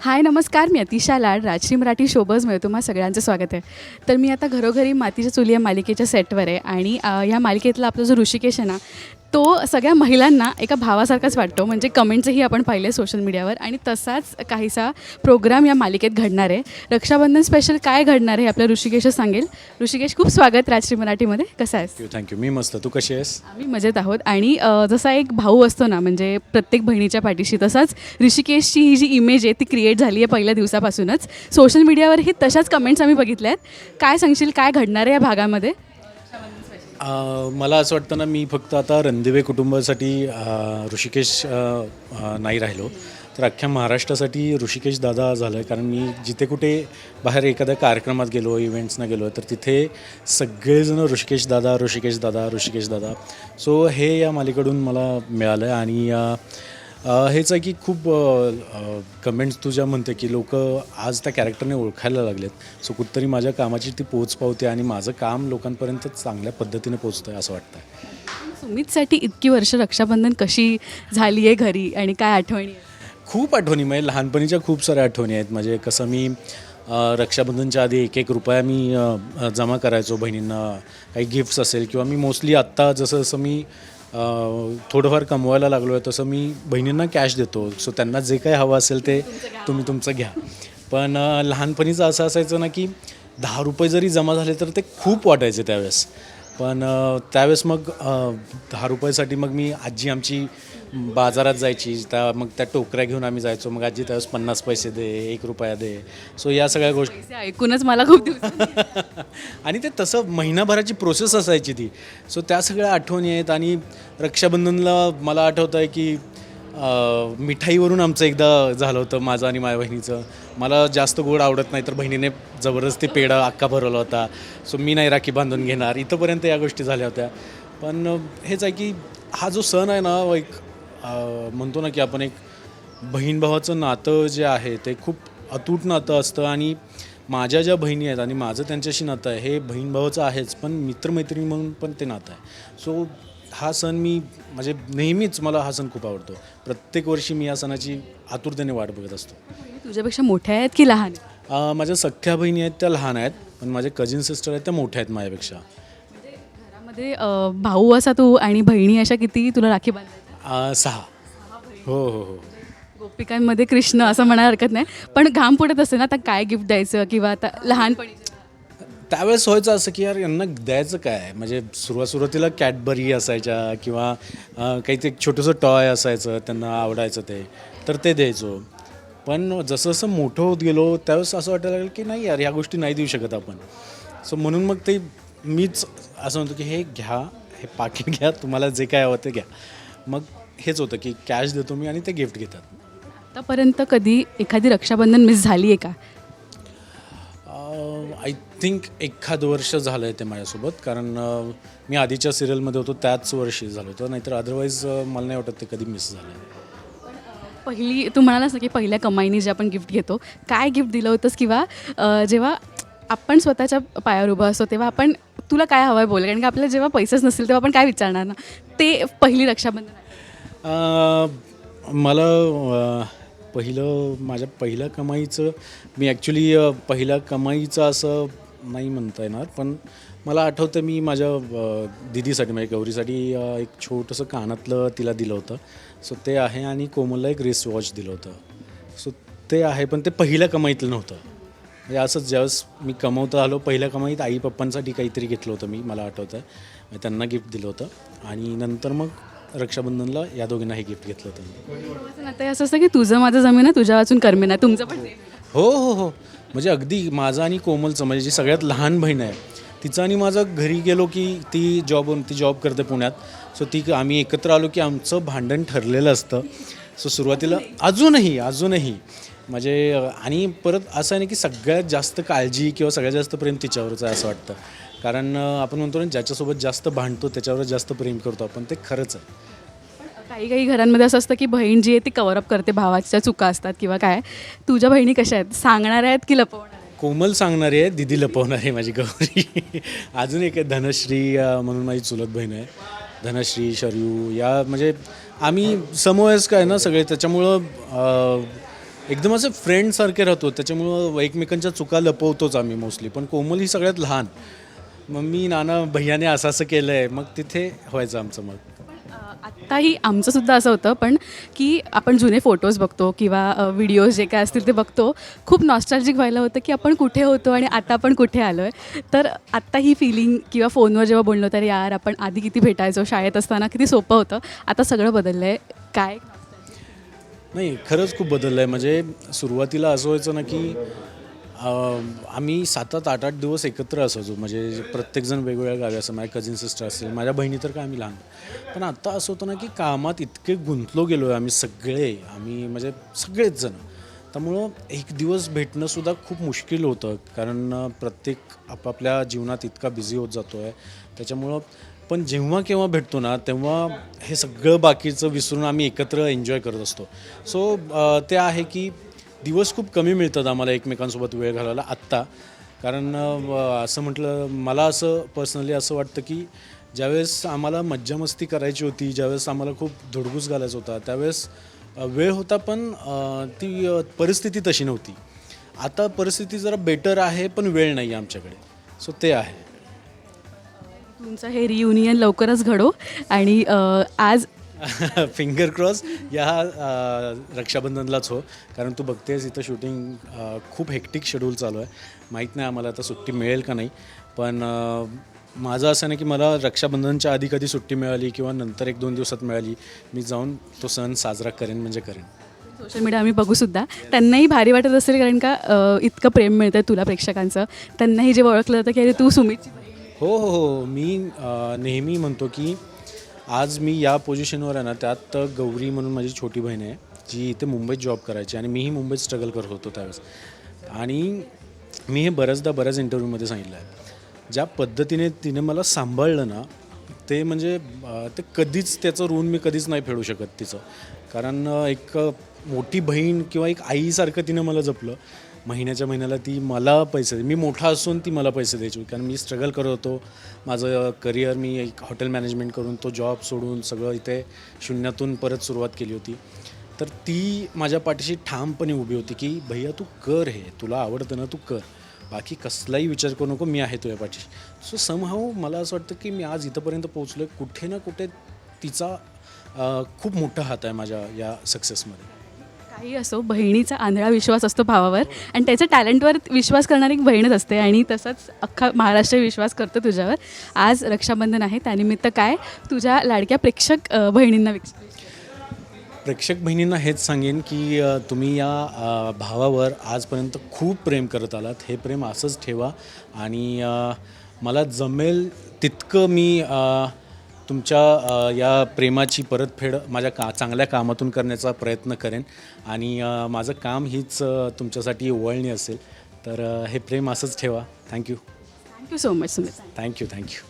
हाय नमस्कार. मी अतिशा लाड राजश्री मराठी मिळतो तुम्हा सगळ्यांचं स्वागत आहे. तर मी आता घरोघरी मातीच्या चुली या मालिकेच्या सेटवर आहे आणि या मालिकेतला आपला जो ऋषिकेश आहे ना तो सगळ्या महिलांना एका भावासारखाच वाटतो. म्हणजे कमेंट्सही आपण पाहिले सोशल मीडियावर आणि तसाच काहीसा प्रोग्राम या मालिकेत घडणार आहे. रक्षाबंधन स्पेशल काय घडणार आहे आपल्या ऋषिकेशच सांगेल. ऋषिकेश खूप स्वागत राजश्री मराठीमध्ये. कसं आहेस? थँक्यू मी मस्त. तू कशी आहेस? आम्ही मजेत आहोत. आणि जसा एक भाऊ असतो ना म्हणजे प्रत्येक बहिणीच्या पाठीशी तसाच ऋषिकेशची ही जी इमेज आहे ती क्रिएट झाली आहे पहिल्या दिवसापासूनच. सोशल मीडियावरही तशाच कमेंट्स आम्ही बघितल्या आहेत काय सांगशील? काय घडणार आहे या भागामध्ये? मला असं वाटतं ना मी फक्त आता रणदिवे कुटुंबासाठी ऋषिकेश नाही राहिलो. तर अख्ख्या महाराष्ट्रासाठी ऋषिकेश दादा झालं आहे कारण मी जिथे कुठे बाहेर एखाद्या कार्यक्रमात गेलो इव्हेंट्सना गेलो तर तिथे सगळेजण ऋषिकेश दादा ऋषिकेश दादा ऋषिकेश दादा. सो हे या मालिकडून मला मिळालं आहे आणि हेच आहे की खूप कमेंट्स तुझ्या म्हणते की लोक आज त्या कॅरेक्टरने ओळखायला लागलेत. सो कुठतरी माझ्या कामाची ती पोच पावते आणि माझं काम लोकांपर्यंत चांगल्या पद्धतीने पोचतं आहे असं वाटतं सुमितसाठी इतकी वर्ष रक्षाबंधन कशी झाली आहे घरी आणि काय आठवणी? खूप आठवणी म्हणजे लहानपणीच्या खूप साऱ्या आठवणी आहेत. म्हणजे कसं मी रक्षाबंधनच्या आधी एक एक रुपया मी जमा करायचो बहिणींना. काही गिफ्ट्स असेल किंवा मी मोस्टली आत्ता जसं जसं मी थोडंफार कमवायला लागलो आहे तसं मी बहिणींना कॅश देतो. सो त्यांना जे काही हवं असेल ते तुम्ही तुमचं घ्या. पण लहानपणीचं असं असायचं ना की दहा रुपये जरी जमा झाले तर ते खूप वाटायचे त्यावेळेस. पण त्यावेळेस मग दहा रुपयासाठी मग मी आजी आमची बाजारात जायची त्या मग त्या टोकऱ्या घेऊन आम्ही जायचो. मग आजी त्यावेळेस पन्नास पैसे दे एक रुपया दे. सो या सगळ्या गोष्टी ते ऐकूनच मला खूप दिवस आणि ते तसं महिनाभराची प्रोसेस असायची ती. सो त्या सगळ्या आठवणी आहेत आणि रक्षाबंधनला मला आठवतं आहे की अ, मिठाईवरून आमचं एकदा झालं होतं माझं आणि माझ्या बहिणीचं. मला जास्त गोड आवडत नाही तर बहिणीने जबरदस्ती पेढा अक्का भरवला होता. सो मी नाही राखी बांधून घेणार. इथंपर्यंत या गोष्टी झाल्या होत्या. पण हेच आहे की हा जो सण आहे ना एक म्हणतो ना की आपण एक बहीण भावाचं नातं जे आहे ते खूप अतूट नातं असतं आणि माझ्या ज्या बहिणी आहेत आणि माझं त्यांच्याशी नातं आहे हे बहीण भावाचं आहेच पण मित्रमैत्रिणी म्हणून पण ते नातं आहे. सो हा सण मी म्हणजे नेहमीच मला हा सण खूप आवडतो. प्रत्येक वर्षी मी या सणाची आतुरतेने वाट बघत असतो. तुझ्यापेक्षा मोठ्या आहेत की लहान? अ, माझ्या सख्ख्या बहिणी आहेत त्या लहान आहेत पण माझे कझिन सिस्टर आहेत त्या मोठ्या आहेत माझ्यापेक्षा. घरामध्ये अ, भाऊ असा तू आणि बहिणी अशा किती तुला राखी बांधायच्या अ, सहा. हो हो हो. गोपिकांमध्ये कृष्ण असं म्हणायला हरकत नाही. पण घाम पडत असते ना आता काय गिफ्ट द्यायचं किंवा आता लहानपणी त्यावेळेस व्हायचं असं की यार यांना द्यायचं काय? म्हणजे सुरुवात सुरुवातीला कॅडबरी असायच्या किंवा अं, काही ते एक छोटंसं टॉय असायचं त्यांना आवडायचं ते तर ते द्यायचो. पण जसं जसं मोठं होत गेलो त्यावेळेस असं वाटायला लागलं की नाही यार ह्या गोष्टी नाही देऊ शकत आपण. सो म्हणून मग ते मीच असं म्हणतो की हे घ्या हे पाकिट घ्या तुम्हाला जे काय हवं ते घ्या. मग हेच होतं की कॅश देतो मी आणि ते गिफ्ट घेतात. आतापर्यंत कधी एखादी रक्षाबंधन मिस झाली आहे का आय थिंक एखाद वर्ष झालं आहे ते माझ्यासोबत कारण अं, मी आधीच्या सिरियलमध्ये होतो त्याच वर्षी झालं होतं. नाहीतर अदरवाईज मला नाही वाटत ते कधी मिस झालं आहे पहिली तू म्हणालास ना की पहिल्या कमाईने जे आपण गिफ्ट घेतो काय गिफ्ट दिलं होतंस किंवा अ, जेव्हा आपण स्वतःच्या पायावर उभं असतो तेव्हा आपण तुला काय हवं आहे बोल कारण की आपल्याला जेव्हा पैसेच नसेल तेव्हा आपण काय विचारणार ना? ते पहिली रक्षाबंधन अं, मला अं, पहिलं माझ्या पहिल्या कमाईचं मी ॲक्च्युली पहिल्या कमाईचं असं नाही म्हणता येणार पण मला आठवतं मी माझ्या अं, दिदीसाठी म्हणजे गौरीसाठी अं, एक छोटंसं कानातलं तिला दिलं होतं. सो ते आहे आणि कोमलला एक रिस्ट वॉच दिलं होतं. सो ते आहे पण ते पहिल्या कमाईतलं नव्हतं. म्हणजे असंच ज्यावेळेस मी कमवता आलो पहिल्या कमाईत आई पप्पांसाठी काहीतरी घेतलं होतं मी मला आठवतं आहे त्यांना गिफ्ट दिलं होतं. आणि नंतर मग रक्षाबंधनला या दोघींना हे गिफ्ट घेतलं होतं मी. असं असतं की तुझं माझं जमीन आहे तुझ्या वाचून कर्मे ना तुमचं पण आहे. हो हो हो. म्हणजे अगदी माझं आणि कोमलचं म्हणजे जी सगळ्यात लहान बहीण आहे तिचं आणि माझं घरी गेलो की ती जॉब ती जॉब करते पुण्यात. सो ती आम्ही एकत्र आलो की आमचं भांडण ठरलेलं असतं. सो सुरुवातीला अजूनही अजूनही. म्हणजे आणि परत असं आहे ना की सगळ्यात जास्त काळजी किंवा सगळ्यात जास्त प्रेम तिच्यावरच आहे असं वाटतं. कारण आपण म्हणतो ना ज्याच्यासोबत जास्त भांडतो त्याच्यावरच जास्त प्रेम करतो आपण ते खरंच आहे. काही काही घरांमध्ये असं असतं की बहीण जी आहे ती कवरअप करते भावाच्या चुका असतात किंवा काय. तुझ्या बहिणी कशा आहेत? सांगणार आहेत की लपवणार कोमल सांगणारी आहे दिदी लपवणार आहे माझी गौरी. अजून एक आहे धनश्री म्हणून माझी चुलत बहीण आहे. धनश्री शरयू या म्हणजे आम्ही समवयस्क आहे ना सगळे त्याच्यामुळं एकदम असं फ्रेंडसारखे राहतो. त्याच्यामुळं एकमेकांच्या चुका लपवतोच आम्ही मोस्टली पण कोमल ही सगळ्यात लहान. मग मी नाना भैयाने असं असं केलं आहे मग तिथे व्हायचं आमचं मग. आत्ताही आमचं सुद्धा असं होतं पण की आपण जुने फोटोज बघतो किंवा व्हिडिओज जे काय असतील ते बघतो. खूप नॉस्टॅल्जिक व्हायला होतं की आपण कुठे होतो आणि आता आपण कुठे आलो आहे तर आत्ता ही फिलिंग किंवा फोनवर जेव्हा बोललो तर यार आपण आधी किती भेटायचो शाळेत असताना किती सोपं होतं. आता सगळं बदललं आहे काय? नाही खरंच खूप बदललं आहे म्हणजे सुरुवातीला असं व्हायचं ना की आम्ही सात आठ आठ दिवस एकत्र असायचो. म्हणजे प्रत्येकजण वेगवेगळ्या गावी असं माझ्या कझिन सिस्टर असेल माझ्या बहिणी तर काय आम्ही लहान. पण आत्ता असं होतं ना की कामात इतके गुंतलो गेलो आहे आम्ही सगळे. आम्ही म्हणजे सगळेच जण. त्यामुळं एक दिवस भेटणंसुद्धा खूप मुश्किल होतं. कारण प्रत्येक आपापल्या जीवनात इतका बिझी होत जातो आहे त्याच्यामुळं पण जेव्हा केव्हा भेटतो ना तेव्हा हे सगळं बाकीचं विसरून आम्ही एकत्र एन्जॉय करत असतो. सो ते आहे की दिवस खूप कमी मिळतात आम्हाला एकमेकांसोबत वेळ घालवायला आत्ता. कारण असं म्हटलं मला असं पर्सनली असं वाटतं की ज्यावेळेस आम्हाला मज्जा मस्ती करायची होती ज्यावेळेस आम्हाला खूप धुडगूस घालायचा होता त्यावेळेस वेळ होता पण ती परिस्थिती तशी नव्हती. आता परिस्थिती जरा बेटर आहे पण वेळ नाही आहे आमच्याकडे. सो ते आहे. तुमचं हे रियुनियन लवकरच घडो आणि अ, आज फिंगर क्रॉस या अ, रक्षाबंधनलाच हो. कारण तू बघतेस इथं शूटिंग खूप हेक्टिक शेड्यूल चालू आहे. माहीत नाही आम्हाला आता सुट्टी मिळेल का नाही. पण अ, माझं असं नाही की मला रक्षाबंधनच्या आधी कधी सुट्टी मिळाली किंवा नंतर एक दोन दिवसात मिळाली. मी जाऊन तो सण साजरा करेन म्हणजे करेन. सोशल मीडिया आम्ही बघू सुद्धा. त्यांनाही भारी वाटत असेल कारण का अ, इतकं प्रेम मिळतं तुला प्रेक्षकांचं. त्यांनाही जे ओळखलं जातं की अरे तू सुमितची बहीण आहे. हो हो हो. मी नेहमी म्हणतो की आज मी या पोझिशनवर आहे ना त्यात गौरी म्हणून माझी छोटी बहीण आहे जी इथे मुंबईत जॉब करायची आणि मीही मुंबईत स्ट्रगल करत होतो त्यावेळेस. आणि मी हे बऱ्याचदा बऱ्याच इंटरव्ह्यूमध्ये सांगितलं आहे. ज्या पद्धतीने तिने मला सांभाळलं ना ते म्हणजे ते कधीच त्याचं ऋण मी कधीच नाही फेडू शकत तिचं. कारण एक मोठी बहीण किंवा एक आईसारखं तिनं मला जपलं महिन्याच्या महिन्याला ती मला पैसे दे मी मोठा असून ती मला पैसे द्यायची कारण मी स्ट्रगल करत होतो. माझं करिअर मी एक हॉटेल मॅनेजमेंट करून तो जॉब सोडून सगळं इथे शून्यातून परत सुरुवात केली होती. तर ती माझ्या पाठीशी ठामपणे उभी होती की भैया तू कर हे. तुला आवडतं ना तू कर. बाकी कसलाही विचार करू नको मी आहे तुझ्या पाठीशी. सो समहाऊ मला असं वाटतं की मी आज इथंपर्यंत पोहोचलो आहे कुठे ना कुठे तिचा खूप मोठा हात आहे माझ्या या सक्सेसमध्ये काही असो बहिणीचा आंधळा विश्वास असतो भावावर. आणि त्याच्या टॅलेंटवर विश्वास करणारी एक बहीणच असते. आणि तसंच अख्खा महाराष्ट्र विश्वास करतो तुझ्यावर. आज रक्षाबंधन आहे. त्यानिमित्त काय तुझ्या लाडक्या प्रेक्षक बहिणींना विक प्रेक्षक बहिणींना हेच सांगेन की तुम्ही या भावावर आजपर्यंत खूप प्रेम करत आलात. हे प्रेम असंच ठेवा. आणि मला जमेल तितकं मी तुमच्या या प्रेमाची परतफेड माझ्या का चांगल्या कामातून करण्याचा प्रयत्न करेन. आणि माझं काम हीच तुमच्यासाठी ओवाळणी असेल. तर हे प्रेम असंच ठेवा. Thank you thank you so much Sumit thank you thank you